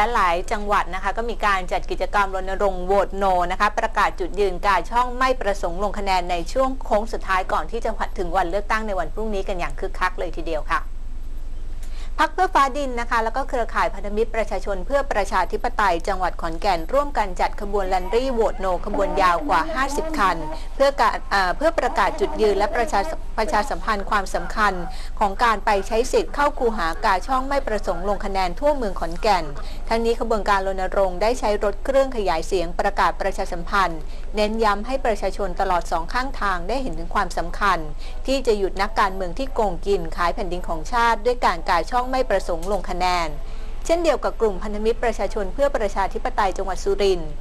และหลายจังหวัดนะคะก็มีการจัดกิจกรรมรณรงค์โหวตโนนะคะประกาศจุดยืนการช่องไม่ประสงค์ลงคะแนนในช่วงโค้งสุดท้ายก่อนที่จะถึงวันเลือกตั้งในวันพรุ่งนี้กันอย่างคึกคักเลยทีเดียวค่ะ พักเพื่อฟ้าดินนะคะ แล้วก็เครือข่ายพันธมิตรประชาชนเพื่อประชาธิปไตย จังหวัดขอนแก่น ร่วมกันจัดขบวนลันรี่โหวตโนขบวนยาวกว่า 50 คัน เพื่อการเพื่อประกาศจุดยืนและประชาประชาสัมพันธ์ความสำคัญ ของการไปใช้สิทธิ์เข้าคูหากาช่องไม่ประสงค์ลงคะแนนทั่วเมืองขอนแก่น ทั้งนี้ขบวนการรณรงค์ได้ใช้รถเครื่องขยายเสียงประกาศประชาสัมพันธ์ เน้นย้ำให้ประชาชนตลอดสองข้างทางได้เห็นถึงความสำคัญ ที่จะหยุดนักการเมืองที่โกงกินขายแผ่นดินของชาติด้วยการกาช่องไม่ประสงค์ลงคะแนน เช่นเดียวกับกลุ่มพันธมิตรประชาชนเพื่อประชาธิปไตยจังหวัดสุรินทร์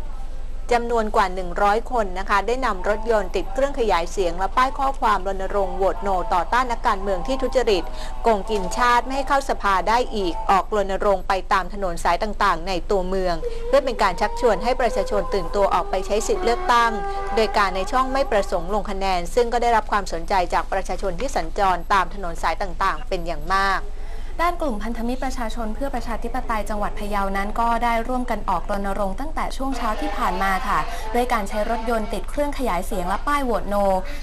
จำนวนกว่า 100 คนนะคะ ได้นำรถยนต์ติดเครื่องขยายเสียง และป้ายข้อความรณรงค์โหวตโน ต่อต้านนักการเมืองที่ทุจริตโกงกินชาติไม่ให้เข้าสภาได้อีก ออกรณรงค์ไปตามถนนสายต่างๆ ในตัวเมือง เพื่อเป็นการชักชวนให้ประชาชนตื่นตัวออกไปใช้สิทธิ์เลือกตั้ง โดยการในช่องไม่ประสงค์ลงคะแนน ซึ่งก็ได้รับความสนใจจากประชาชนที่สัญจรตามถนนสายต่างๆ เป็นอย่างมาก ด้านกลุ่มพันธมิตรประชาชนเพื่อประชาธิปไตยจังหวัดพะเยานั้นก็ได้ร่วมกันออกรณรงค์ตั้งแต่ช่วงเช้าที่ผ่านมาค่ะด้วยการใช้รถยนต์ติดเครื่องขยายเสียงและป้ายโหวตโน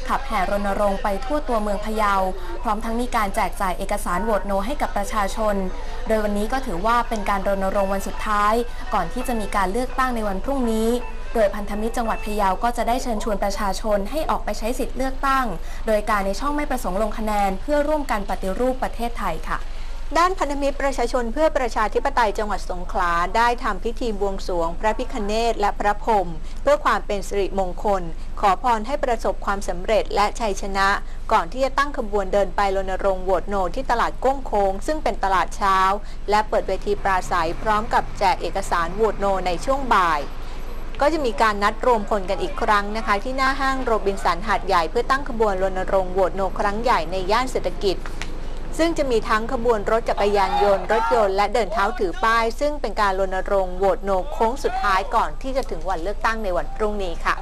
ขับแห่รณรงค์ไปทั่วตัวเมืองพะเยา พร้อมทั้งมีการแจกจ่ายเอกสารโหวตโนให้กับประชาชน โดยวันนี้ก็ถือว่าเป็นการรณรงค์วันสุดท้าย ก่อนที่จะมีการเลือกตั้งในวันพรุ่งนี้โดยพันธมิตรจังหวัดพะเยาก็จะได้เชิญชวนประชาชนให้ออกไปใช้สิทธิ์เลือกตั้ง โดยการในช่องไม่ประสงค์ลงคะแนนเพื่อร่วมกันปฏิรูปประเทศไทยค่ะ ด้านพันธมิตรประชาชนเพื่อประชาธิปไตยจังหวัดสงขลาได้ทำพิธีบวงสรวง พระพิคเนตและพระพรหมเพื่อความเป็นสิริมงคล ขอพรให้ประสบความสำเร็จและชัยชนะ ก่อนที่จะตั้งขบวนเดินไปรณรงค์โหวตโนที่ตลาดก้งโค้งซึ่งเป็นตลาดเช้า และเปิดเวทีปราศัยพร้อมกับแจกเอกสารโหวตโนในช่วงบ่ายก็จะมีการนัดรวมพลกันอีกครั้งนะคะ ที่หน้าห้างโรบินสันหาดใหญ่เพื่อตั้งขบวนรณรงค์โหวตโนครั้งใหญ่ในย่านเศรษฐกิจ ซึ่งจะมีทั้งขบวนรถจักรยานยนต์ รถยนต์และเดินเท้าถือป้าย ซึ่งเป็นการรณรงค์โหวตโนโค้งสุดท้ายก่อนที่จะถึงวันเลือกตั้งในวันพรุ่งนี้ค่ะ